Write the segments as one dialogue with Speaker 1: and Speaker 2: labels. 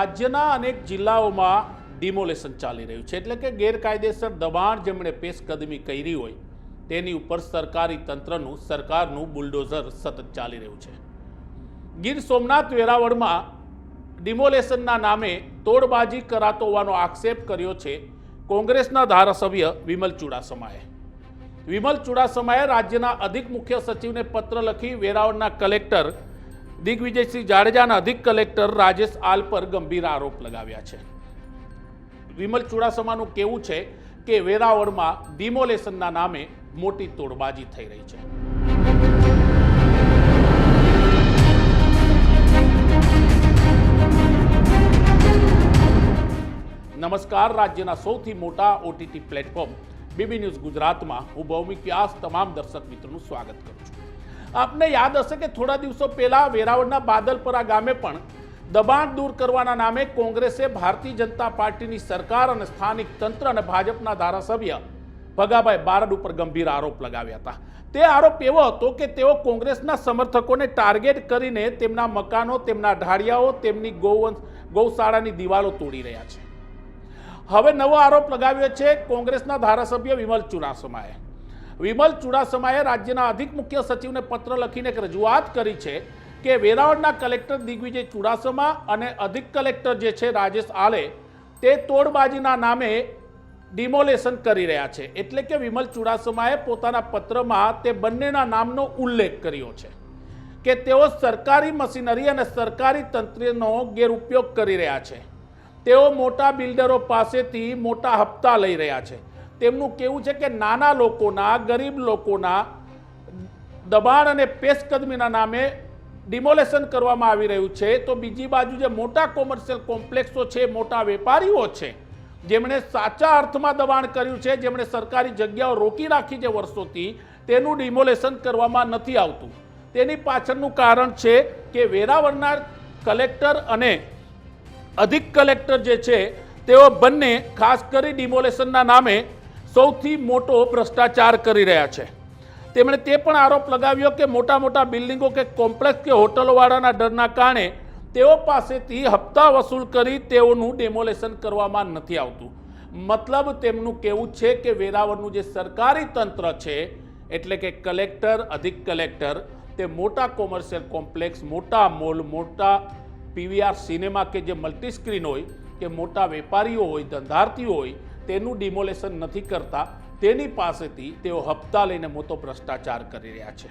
Speaker 1: રાજ્યના અનેક જિલ્લાઓમાં ડિમોલેશન ચાલી રહ્યું છે. એટલે કે ગેરકાયદેસર દબાણ જેમણે પેશકદમી કરી હોય, તેની ઉપર સરકારી તંત્રનું, સરકારનું બુલડોઝર સતત ચાલી રહ્યું છે. ગીર સોમનાથ વેરાવળમાં ડિમોલેશનના નામે તોડબાજી કરાતો હોવાનો આક્ષેપ કર્યો છે કોંગ્રેસના ધારાસભ્ય વિમલ ચુડાસમાએ. વિમલ ચુડાસમાએ રાજ્યના અધિક મુખ્ય સચિવને પત્ર લખી વેરાવળના કલેક્ટર દિગ્વિજયસિંહ જાડેજાના અધિક કલેક્ટર રાજેશ આલ પર ગંભીર આરોપ લગાવ્યા છે. વિમલ ચુડાસમાનું કેવું છે કે વેરાવળમાં ડિમોલેશનના નામે મોટી તોડબાજી થઈ રહી છે. નમસ્કાર, રાજ્યના સૌથી મોટા ઓટીટી પ્લેટફોર્મ, બીબી ન્યૂઝ ગુજરાતમાં હું ભૌમિક વ્યાસ, તમામ દર્શક મિત્રોનું સ્વાગત કરું છું. આપને યાદ હશે કે થોડા દિવસો પહેલા વેરાવળના બાદલપરા ગામે પણ દબાણ દૂર કરવાના નામે કોંગ્રેસે ભારતીય જનતા પાર્ટીની સરકાર અને સ્થાનિક તંત્ર અને ભાજપના ધારાસભ્ય ભગાભાઈ બારડ ઉપર ગંભીર આરોપ લગાવ્યા હતા. તે આરોપ એવો હતો કે તેઓ કોંગ્રેસના સમર્થકોને ટાર્ગેટ કરીને તેમના મકાનો, તેમના ઢાળિયાઓ, તેમની ગૌવંશ, ગૌશાળાની દિવાલો તોડી રહ્યા છે. હવે નવો આરોપ લગાવ્યો છે કોંગ્રેસના ધારાસભ્ય વિમલ ચુડાસમાએ. વિમલ ચુડાસમાએ રાજ્યના અધિક મુખ્ય સચિવને પત્ર લખીને એક રજૂઆત કરી છે કે વેરાવળના કલેક્ટર દિગ્વિજય ચુડાસમા અને અધિક કલેક્ટર જે છે રાજેશ આલે તે તોડબાજીના નામે ડિમોલેશન કરી રહ્યા છે. એટલે કે વિમલ ચુડાસમાએ પોતાના પત્રમાં તે બંનેના નામનો ઉલ્લેખ કર્યો છે કે તેઓ સરકારી મશીનરી અને સરકારી તંત્રનો ગેરઉપયોગ કરી રહ્યા છે. તેઓ મોટા બિલ્ડરો પાસેથી મોટા હપ્તા લઈ રહ્યા છે. તેમનું કેવું છે કે નાના લોકોના, ગરીબ લોકોના દબાણ અને પેશકદમીના નામે ડિમોલેશન કરવામાં આવી રહ્યું છે. તો બીજી બાજુ જે મોટા કોમર્શિયલ કોમ્પ્લેક્સો છે, મોટા વેપારીઓ છે, જેમણે સાચા અર્થમાં દબાણ કર્યું છે, જેમણે સરકારી જગ્યાઓ રોકી રાખી છે વર્ષોથી, તેનું ડિમોલેશન કરવામાં નથી આવતું. તેની પાછળનું કારણ છે કે વેરાવળના કલેક્ટર અને અધિક કલેક્ટર જે છે, તેઓ બંને ખાસ કરી ડિમોલેશનના નામે સૌથી મોટો ભ્રષ્ટાચાર કરી રહ્યા છે. તેમણે તે પણ આરોપ લગાવ્યો કે મોટા મોટા બિલ્ડિંગો કે કોમ્પ્લેક્સ કે હોટલોવાળાના ડરના કારણે તેઓ પાસેથી હપ્તા વસૂલ કરી તેઓનું ડેમોલેશન કરવામાં નથી આવતું. મતલબ તેમનું કહેવું છે કે વેરાવળનું જે સરકારી તંત્ર છે, એટલે કે કલેક્ટર, અધિક કલેક્ટર, તે મોટા કોમર્શિયલ કોમ્પ્લેક્સ, મોટા મોલ, મોટા પીવીઆર સિનેમા કે જે મલ્ટી સ્ક્રીન હોય, કે મોટા વેપારીઓ હોય, ધંધાર્થીઓ હોય તેનું ડિમોલેશન નથી કરતા, તેની પાસેથી તેઓ હપ્તા લઈને મોટો ભ્રષ્ટાચાર કરી રહ્યા છે.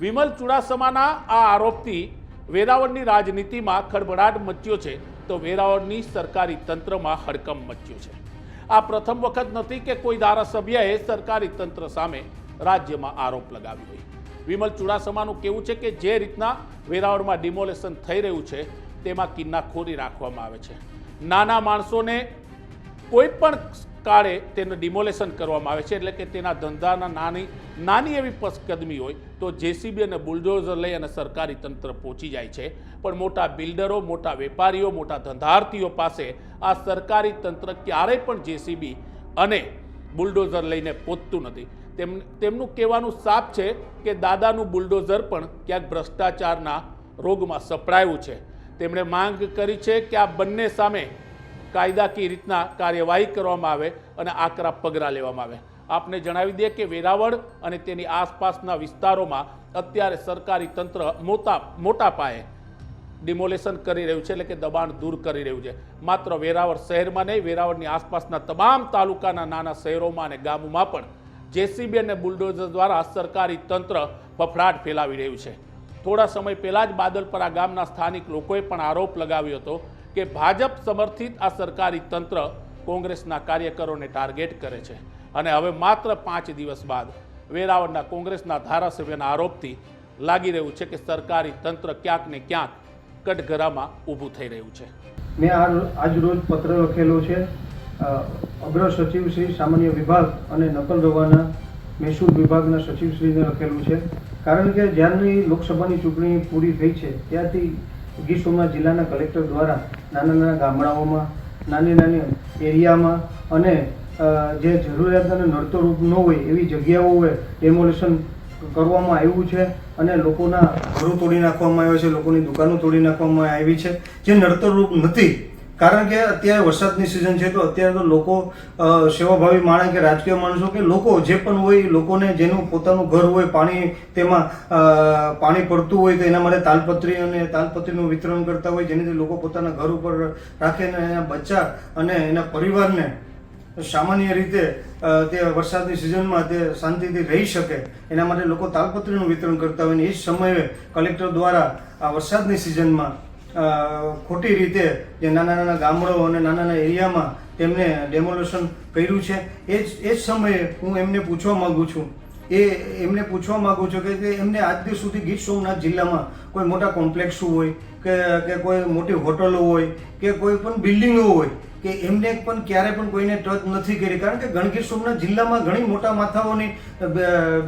Speaker 1: વિમલ ચુડાસમાના આ આરોપથી વેરાવળની રાજનીતિમાં ખળભળાટ મચ્યો છે તો વેરાવળની સરકારી તંત્રમાં હડકંપ મચ્યો છે. આ પ્રથમ વખત નથી કે કોઈ ધારાસભ્યએ સરકારી તંત્ર સામે રાજ્યમાં આરોપ લગાવ્યો હોય. વિમલ ચુડાસમાનું કેવું છે કે જે રીતના વેરાવળમાં ડિમોલેશન થઈ રહ્યું છે, તેમાં કિન્નાખોરી રાખવામાં આવે છે. નાના માણસોને કોઈ પણ કાળે તેનું ડિમોલેશન કરવામાં આવે છે. એટલે કે તેના ધંધાના નાની નાની એવી પસકદમી હોય તો જેસીબી અને બુલડોઝર લઈ અને સરકારી તંત્ર પહોંચી જાય છે. પણ મોટા બિલ્ડરો, મોટા વેપારીઓ, મોટા ધંધાર્થીઓ પાસે આ સરકારી તંત્ર ક્યારેય પણ જેસીબી અને બુલડોઝર લઈને પહોંચતું નથી. તેમ, તેમનું કહેવાનું સાફ છે કે દાદાનું બુલડોઝર પણ ક્યાંક ભ્રષ્ટાચારના રોગમાં સપડાયું છે. તેમણે માંગ કરી છે કે આ બંને સામે કાયદાકીય રીતના કાર્યવાહી કરવામાં આવે અને આકરા પગલાં લેવામાં આવે. આપને જણાવી દઈએ કે વેરાવળ અને તેની આસપાસના વિસ્તારોમાં અત્યારે સરકારી તંત્ર મોટા મોટા પાયે ડિમોલેશન કરી રહ્યું છે એટલે કે દબાણ દૂર કરી રહ્યું છે. માત્ર વેરાવળ શહેરમાં નહીં, વેરાવળની આસપાસના તમામ તાલુકાના નાના શહેરોમાં અને ગામોમાં પણ જેસીબી અને બુલડોઝર દ્વારા સરકારી તંત્ર ફફડાટ ફેલાવી રહ્યું છે. થોડા સમય પહેલાં જ બાદલપરા ગામના સ્થાનિક લોકોએ પણ આરોપ લગાવ્યો હતો કે ભાજપ સમર્થિત આ સરકારી તંત્ર કોંગ્રેસના કાર્યકરોને ટાર્ગેટ કરે છે. અને હવે માત્ર પાંચ દિવસ બાદ વેરાવળના કોંગ્રેસના ધારાસભ્યના આરોપથી લાગી રહ્યું છે કે સરકારી તંત્ર ક્યાંક ને ક્યાંક કટઘરામાં ઊભું થઈ રહ્યું છે.
Speaker 2: મેં આજ રોજ પત્ર લખેલો છે. અગ્ર સચિવ શ્રી સામાન્ય વિભાગ અને નકલ રવાના મહેસૂલ વિભાગના સચિવશ્રીને લખેલું છે. કારણ કે જ્યારની લોકસભાની ચૂંટણી પૂરી થઈ છે ત્યારથી ગીર સોમનાથ જિલ્લાના કલેક્ટર દ્વારા નાના નાના ગામડાઓમાં નાની નાની એરિયામાં અને જે જરૂરિયાતને નડતરરૂપ ન હોય એવી જગ્યાઓએ ડેમોલેશન કરવામાં આવ્યું છે અને લોકોના ઘરો તોડી નાખવામાં આવ્યા છે, લોકોની દુકાનો તોડી નાખવામાં આવી છે. જે નડતરરૂપ નથી કારણ કે અત્યારે વરસાદની સિઝન છે, તો અત્યારે તો લોકો સેવાભાવી માણસ કે રાજકીય માણસો કે લોકો જે પણ હોય લોકોને જેનું પોતાનું ઘર હોય, પાણી તેમાં પાણી પડતું હોય તો એના માટે તાલપત્રી અને તાલપત્રીનું વિતરણ કરતા હોય, જેનાથી લોકો પોતાના ઘર ઉપર રાખે અને એના બચ્ચા અને એના પરિવારને સામાન્ય રીતે તે વરસાદની સિઝનમાં તે શાંતિથી રહી શકે. એના માટે લોકો તાલપત્રીનું વિતરણ કરતા હોય ને એ જ સમયે કલેક્ટર દ્વારા આ વરસાદની સિઝનમાં ખોટી રીતે જે નાના નાના ગામડાઓ અને નાના નાના એરિયામાં તેમને ડેમોલેશન કર્યું છે, એ જ એ જ સમયે હું એમને પૂછવા માગું છું. એ એમને પૂછવા માંગુ છું કે એમને આજ દિવસ સુધી ગીર સોમનાથ જિલ્લામાં કોઈ મોટા કોમ્પ્લેક્સો હોય, કે કે કોઈ મોટી હોટલો હોય, કે કોઈ પણ બિલ્ડિંગો હોય, કે એમને પણ ક્યારે પણ કોઈને ટચ નથી કરી. કારણ કે ગણગીર સોમનાથ જિલ્લામાં ઘણી મોટા માથાઓની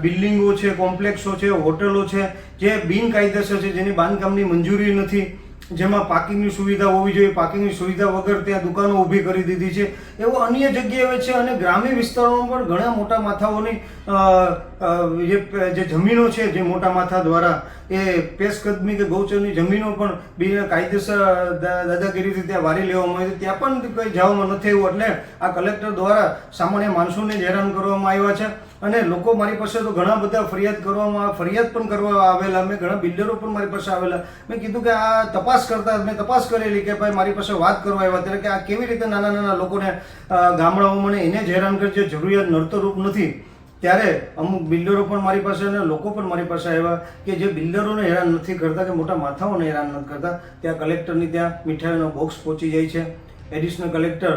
Speaker 2: બિલ્ડિંગો છે, કોમ્પ્લેક્સો છે, હોટલો છે, જે બિનકાયદેસર છે, જેની બાંધકામની મંજૂરી નથી. જેમાં પાર્કિંગની સુવિધા હોવી જોઈએ. પાર્કિંગની સુવિધા વગર ત્યાં દુકાનો ઊભી કરી દીધી છે. એવો અન્ય જગ્યાએ છે અને ગ્રામ્ય વિસ્તારોમાં પણ ઘણા મોટા માથાઓની જે જમીનો છે, જે મોટા માથા દ્વારા એ પેશકદમી કે ગૌચરની જમીનો પણ બીજા કાયદેસર દાદાગીરીથી ત્યાં વારી લેવામાં આવી ત્યાં પણ કંઈ જવામાં નથી એવું એટલે આ કલેક્ટર દ્વારા સામાન્ય માણસોને હેરાન કરવામાં આવ્યા છે. અને લોકો મારી પાસે તો ઘણા બધા ફરિયાદ કરવામાં, ફરિયાદ પણ કરવા આવેલા. મેં ઘણા બિલ્ડરો પણ મારી પાસે આવેલા. મેં કીધું કે આ તપાસ કરતા, મેં તપાસ કરેલી કે ભાઈ મારી પાસે વાત કરવા આવ્યા ત્યારે કે આ કેવી રીતે નાના નાના લોકોને ગામડાઓમાં એને જ હેરાન કરે છે, જરૂરિયાત નડતરૂપ નથી. ત્યારે અમુક બિલ્ડરો પણ મારી પાસે અને લોકો પણ મારી પાસે આવ્યા કે જે બિલ્ડરોને હેરાન નથી કરતા, કે મોટા માથાઓને હેરાન નથી કરતા. ત્યાં કલેક્ટરની ત્યાં મીઠાઈનો બોક્સ પહોંચી જાય છે. એડિશનલ કલેક્ટર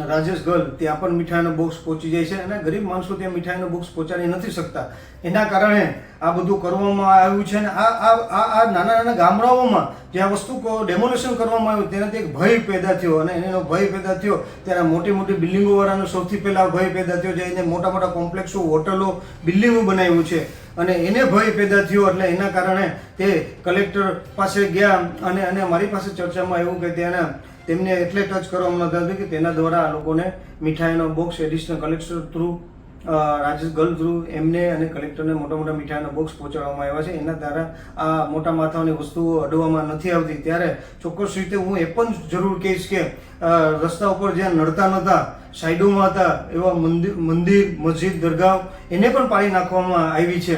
Speaker 2: રાજેશ ગર્લ ત્યાં પણ મીઠાઈનો બોક્સ પહોંચી જાય છે અને ગરીબ માણસો ત્યાં મીઠાઈનો બોક્સ પહોંચાડી નથી શકતા. એના કારણે આ બધું કરવામાં આવ્યું છે અને આ આ નાના નાના ગામડાઓમાં જે આ વસ્તુ ડેમોલેશન કરવામાં આવ્યું, તેનાથી એક ભય પેદા થયો અને એનો ભય પેદા થયો. ત્યારે મોટી મોટી બિલ્ડિંગો વાળાનો સૌથી પહેલા ભય પેદા થયો, જે એને મોટા મોટા કોમ્પ્લેક્સો, હોટલો, બિલ્ડિંગો બનાવ્યું છે. અને એને ભય પેદા થયો એટલે એના કારણે તે કલેક્ટર પાસે ગયા અને અને મારી પાસે ચર્ચામાં એવું કે તેને તેમને એટલે ટચ કરવામાં નતા કે તેના દ્વારા આ લોકોને મીઠાઈનો box additional collector through Rajesh girl through એમને અને કલેક્ટરને મોટા મોટા મીઠાના બોક્સ પહોંચાડવામાં આવ્યા છે. એના દ્વારા આ મોટા માથાઓની વસ્તુઓ અડવામાં નથી આવતી. ત્યારે ચોક્કસ રીતે હું એ પણ જરૂર કહીશ કે રસ્તા ઉપર જ્યાં નડતા નહોતા સાઈડોમાં હતા એવા મંદિર મંદિર, મસ્જિદ, દરગાહ, એને પણ પાડી નાખવામાં આવી છે.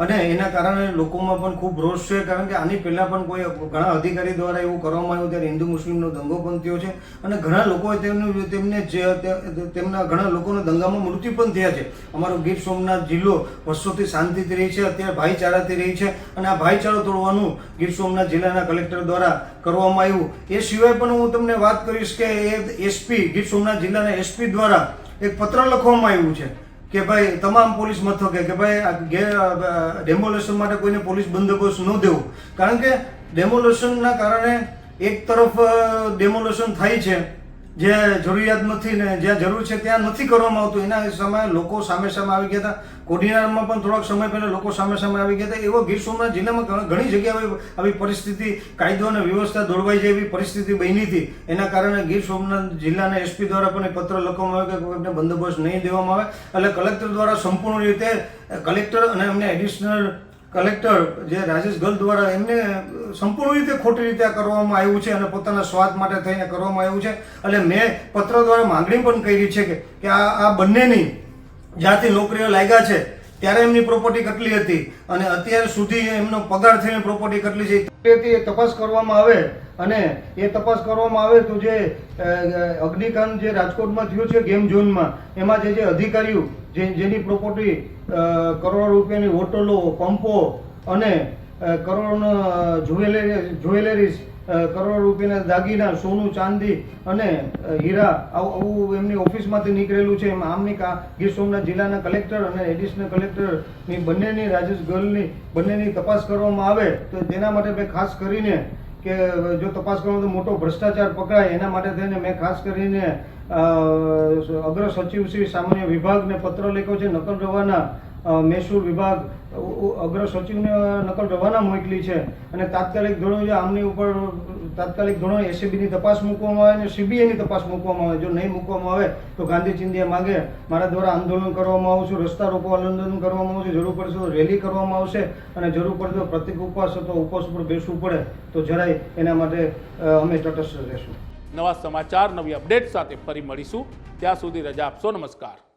Speaker 2: અને એના કારણે લોકોમાં પણ ખૂબ રોષ છે, કારણ કે આની પહેલા પણ કોઈ ઘણા અધિકારી દ્વારા એવું કરવામાં આવ્યું ત્યારે હિન્દુ મુસ્લિમનો દંગો પણ થયો છે અને ઘણા લોકોએ તેમનું તેમને જે તેમના ઘણા લોકોના દંગામાં મૃત્યુ પણ થયા છે. અમારો ગીર સોમનાથ જિલ્લો વર્ષોથી શાંતિથી રહી છે, અત્યારે ભાઈચારાથી રહી છે અને આ ભાઈચારો તોડવાનું ગીર સોમનાથ જિલ્લાના કલેક્ટર દ્વારા કરવામાં આવ્યું. એ સિવાય પણ હું તમને વાત કરીશ કે એ એસપી ગીર સોમનાથ જિલ્લાના એસપી દ્વારા એક પત્ર લખવામાં આવ્યું છે. કે ભાઈ તમામ પોલીસ મથકે કે ભાઈ ડેમોલેશન માટે કોઈને પોલીસ બંદોબસ્ત ન દેવો. કારણ કે ડેમોલેશનના કારણે એક તરફ ડેમોલેશન થાય છે. જે જરૂરિયાત નથી ને જ્યાં જરૂર છે ત્યાં નથી કરવામાં આવતું. એના સમયે લોકો સામે સામે આવી ગયા હતા. કોડીનારમાં પણ થોડાક સમય પહેલાં લોકો સામે સામે આવી ગયા હતા. એવો ગીર સોમનાથ જિલ્લામાં ઘણા- જગ્યાએ આવી- પરિસ્થિતિ, કાયદો અને વ્યવસ્થા દોડવાઈ જાય એવી પરિસ્થિતિ બની હતી. એના કારણે ગીર સોમનાથ જિલ્લાના એસપી દ્વારા પણ એ પત્ર લખવામાં આવ્યો કે કોઈને બંદોબસ્ત નહીં દેવામાં આવે. એટલે કલેક્ટર દ્વારા સંપૂર્ણ રીતે કલેક્ટર અને એમને એડિશનલ કલેક્ટર જે રાજેશ ગલ દ્વારા એમને સંપૂર્ણ રીતે ખોટી રીતે કરવામાં આવ્યું છે અને પોતાના સ્વાદ માટે થઈને કરવામાં આવ્યું છે. એટલે મેં પત્ર દ્વારા માંગણી પણ કરી છે કે આ આ બંનેની જ્યાંથી નોકરીઓ લાગ્યા છે, ત્યારે એમની પ્રોપર્ટી કેટલી હતી અને અત્યાર સુધી એમનો પગાર થઈને પ્રોપર્ટી કેટલી છે તે તપાસ કરવામાં આવે અને એ તપાસ કરવામાં આવે તો જે અગ્નિકાંડ જે રાજકોટમાં થયું છે ગેમ ઝોનમાં, એમાં જે જે અધિકારીઓ જે જેની પ્રોપર્ટી કરોડો રૂપિયાની હોટલો પંપો અને અ, કરોડોનો જ્વેલરી જ્વેલરીઝ કરોડો રૂપિયાના દાગીના સોનું ચાંદી અને હીરા આવું આવું એમની ઓફિસમાંથી નીકળેલું છે. એમ આમની કા ગીર સોમનાથ જિલ્લાના કલેક્ટર અને એડિશનલ કલેક્ટરની બંનેની રાજેશ ગર્લની બંનેની તપાસ કરવામાં આવે તો તેના માટે મેં ખાસ કરીને કે જો તપાસ કરવામાં તો મોટો ભ્રષ્ટાચાર પકડાય, એના માટે થઈને મેં ખાસ કરીને અગ્ર સચિવ શ્રી સામાન્ય વિભાગને પત્ર લખ્યો છે, નકલ રવાના મહેસૂલ વિભાગ અગ્ર સચિવને નકલ રવાના મોકલી છે અને તાત્કાલિક ધોરણે આમની ઉપર તાત્કાલિક ધોરણે એસીબીની તપાસ મૂકવામાં આવે અને સીબીઆઈની તપાસ મૂકવામાં આવે. જો નહીં મૂકવામાં આવે, તો ગાંધી ચિંધ્યા માગે મારા દ્વારા આંદોલન કરવામાં આવશે, રસ્તા રોકો આંદોલન કરવામાં આવશે, જરૂર પડશે તો રેલી કરવામાં આવશે અને જરૂર પડશે તો પ્રતિક ઉપવાસ તો ઉપવાસ ઉપર બેસવું પડે, તો જરાય એના માટે અમે તટસ્થ રહેશું.
Speaker 1: નવા સમાચાર, નવી અપડેટ સાથે ફરી મળીશું. ત્યાં સુધી રજા આપશો. નમસ્કાર.